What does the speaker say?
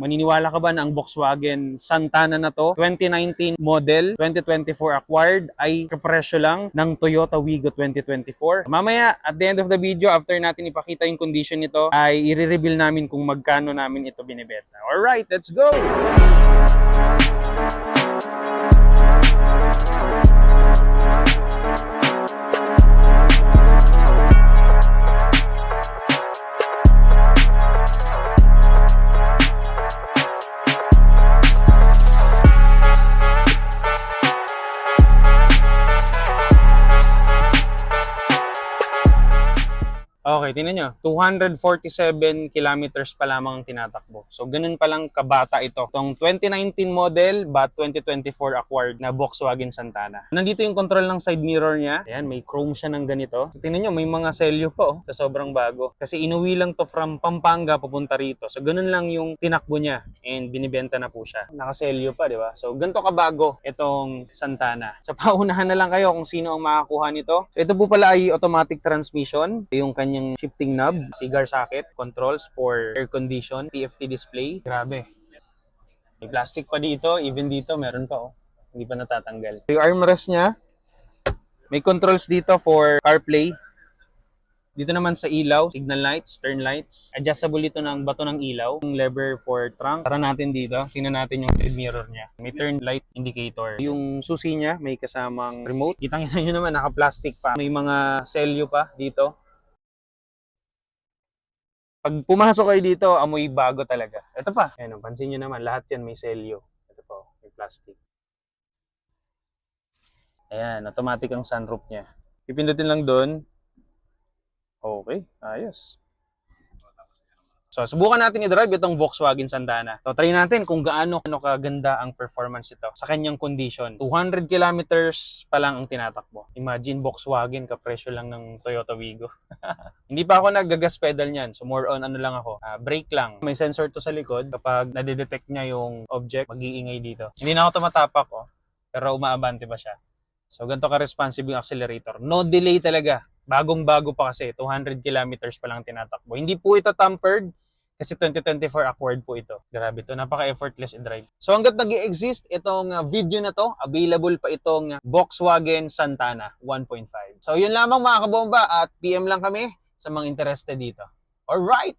Maniniwala ka ba na ang Volkswagen Santana na to, 2019 model, 2024 acquired, ay kapresyo lang ng Toyota Wigo 2024? Mamaya, at the end of the video, after natin ipakita yung condition nito, ay i-reveal namin kung magkano namin ito binibenta. Alright, let's go! Okay, tingnan nyo. 247 kilometers pa lamang ang tinatakbo. So, ganun pa lang kabata ito. Itong 2019 model, but 2024 acquired na Volkswagen Santana. Nandito yung control ng side mirror niya. Ayan, may chrome siya ng ganito. So, tingnan nyo, may mga selyo pa oh, sa sobrang bago. Kasi inuwi lang to from Pampanga papunta rito. So, ganun lang yung tinakbo niya. And binibenta na po siya. Nakaselyo pa, di ba? So, ganito kabago itong Santana. So, paunahan na lang kayo kung sino ang makakuha nito. Ito po pala ay automatic transmission. Yung kanyang shifting knob, cigar socket, controls for air condition, TFT display. Grabe. May plastic pa dito, even dito meron pa oh. Hindi pa natatanggal. Yung armrest niya, may controls dito for CarPlay. Dito naman sa ilaw, signal lights, turn lights. Adjustable ito ng bato ng ilaw. Yung lever for trunk. Tara natin dito. Tingnan natin yung side mirror niya. May turn light indicator. Yung susi niya, may kasamang remote. Kitang-kita nyo naman, naka-plastic pa. May mga selyo pa dito. Pag pumasok kayo dito, amoy bago talaga. Ito pa. Ayan, pansin nyo naman, lahat yan may selyo. Ito pa, oh, may plastic. Ayan, automatic ang sunroof niya. Pipindutin lang doon. Okay, ayos. So, subukan natin i-drive itong Volkswagen Santana. So, try natin kung gaano ano kaganda ang performance ito sa kanyang condition. 200 kilometers pa lang ang tinatakbo. Imagine Volkswagen, kapresyo lang ng Toyota Wigo. Hindi pa ako naggagas pedal niyan. So, more on ano lang ako, ah, brake lang. May sensor to sa likod. Kapag nadidetect niya yung object, mag-iingay dito. Hindi na ako tumatapak, oh. Pero umaabante pa siya. So, ganito ka-responsive yung accelerator. No delay talaga. Bagong-bago pa kasi. 200 kilometers pa lang tinatakbo. Hindi po ito tampered kasi 2024 acquired po ito. Grabe to, napaka-effortless i-drive. So hanggat nag exist itong uh, video na to, available pa itong uh, Volkswagen Santana 1.5. So yun lamang mga kabomba at PM lang kami sa mga interested dito. Alright!